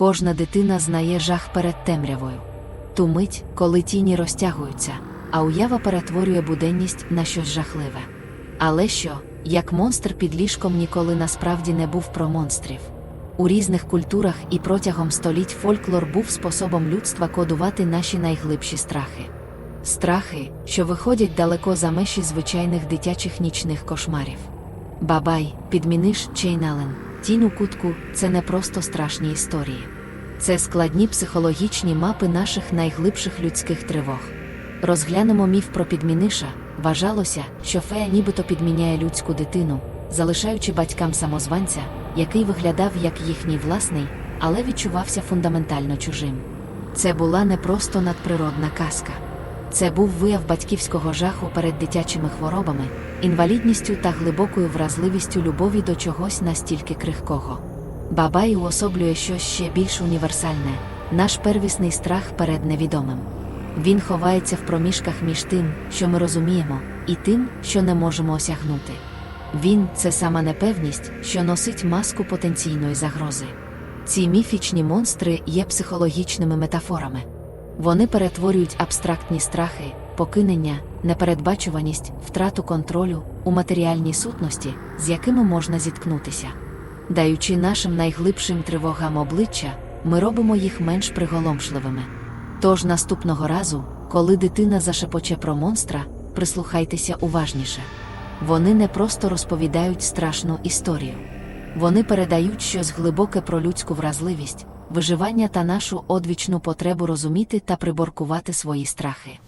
Кожна дитина знає жах перед темрявою. Ту мить, коли тіні розтягуються, а уява перетворює буденність на щось жахливе. Але що, як монстр під ліжком ніколи насправді не був про монстрів. У різних культурах і протягом століть фольклор був способом людства кодувати наші найглибші страхи. Страхи, що виходять далеко за межі звичайних дитячих нічних кошмарів. Бабай, підміниш Чейнален, тінь у кутку це не просто страшні історії. Це складні психологічні мапи наших найглибших людських тривог. Розглянемо міф про підміниша. Вважалося, що фея нібито підміняє людську дитину, залишаючи батькам самозванця, який виглядав як їхній власний, але відчувався фундаментально чужим. Це була не просто надприродна казка. Це був вияв батьківського жаху перед дитячими хворобами, інвалідністю та глибокою вразливістю любові до чогось настільки крихкого. Бабай уособлює щось ще більш універсальне наш первісний страх перед невідомим. Він ховається в проміжках між тим, що ми розуміємо, і тим, що не можемо осягнути. Він це сама непевність, що носить маску потенційної загрози. Ці міфічні монстри є психологічними метафорами. Вони перетворюють абстрактні страхи, покинення, непередбачуваність, втрату контролю у матеріальні сутності, з якими можна зіткнутися. Даючи нашим найглибшим тривогам обличчя, ми робимо їх менш приголомшливими. Тож наступного разу, коли дитина зашепоче про монстра, прислухайтеся уважніше. Вони не просто розповідають страшну історію. Вони передають щось глибоке про людську вразливість, виживання та нашу одвічну потребу розуміти та приборкувати свої страхи.